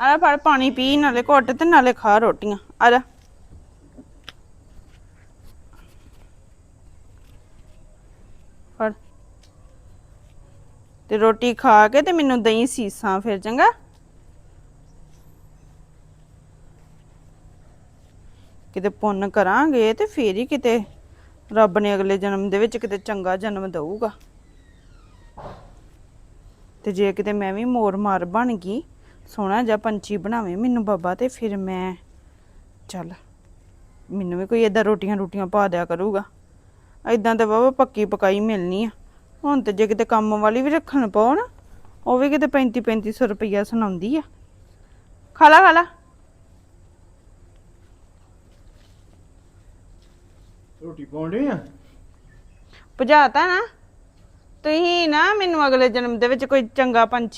ਆ ਲੈ ਫੜ ਪਾਣੀ ਪੀ, ਨਾਲੇ ਘੁੱਟ ਤੇ ਨਾਲੇ ਖਾ ਰੋਟੀਆਂ। ਆ ਜਾ। ਫੜ। ਤੇ ਰੋਟੀ ਖਾ ਕੇ ਤੇ ਮੈਨੂੰ ਦਹੀਂ ਸੀਸਾਂ ਫਿਰ, ਚੰਗਾ? ਕਿਤੇ ਪੁੰਨ ਕਰਾਂਗੇ ਤੇ ਫੇਰ ਹੀ ਕਿਤੇ ਰੱਬ ਨੇ ਅਗਲੇ ਜਨਮ ਦੇ ਵਿੱਚ ਕਿਤੇ ਚੰਗਾ ਜਨਮ ਦਊਗਾ। ਤੇ ਜੇ ਕਿਤੇ ਮੈਂ ਵੀ ਮੋਰ ਮਾਰ ਬਣ ਗਈ ਸੋਹਣਾ ਜਿਹਾ ਪੰਛੀ ਬਣਾਵੇ ਮੈਨੂੰ ਬਾਬਾ ਤੇ ਫਿਰ ਮੈਂ ਚੱਲ ਮੈਨੂੰ ਵੀ ਕੋਈ ਏਦਾਂ ਰੋਟੀਆਂ ਰੋਟੀਆਂ ਪਾ ਦਿਆ ਕਰੂਗਾ। ਐਦਾਂ ਤਾਂ ਬਾਬਾ ਪੱਕੀ ਪਕਾਈ ਮਿਲਣੀ ਆ। ਹੁਣ ਤੇ ਜੇ ਕਿਤੇ ਕੰਮ ਵਾਲੀ ਵੀ ਰੱਖਣ ਪਾਉ ਨਾ ਉਹ ਵੀ ਕਿਤੇ 35 3500 ਰੁਪਈਆ ਸੁਣਾਉਂਦੀ ਆ। ਖਾ ਲਾ ਖਾ ਲਾ। ਰੋਟੀ ਪਾਉਣੀ ਆ? ਭਜਾਤਾ ਨਾ। ਤੁਸੀਂ ਨਾ ਮੈਨੂੰ ਅਗਲੇ ਜਨਮ ਦੇ ਵਿੱਚ ਕੋਈ ਚੰਗਾ ਪੰਛੀ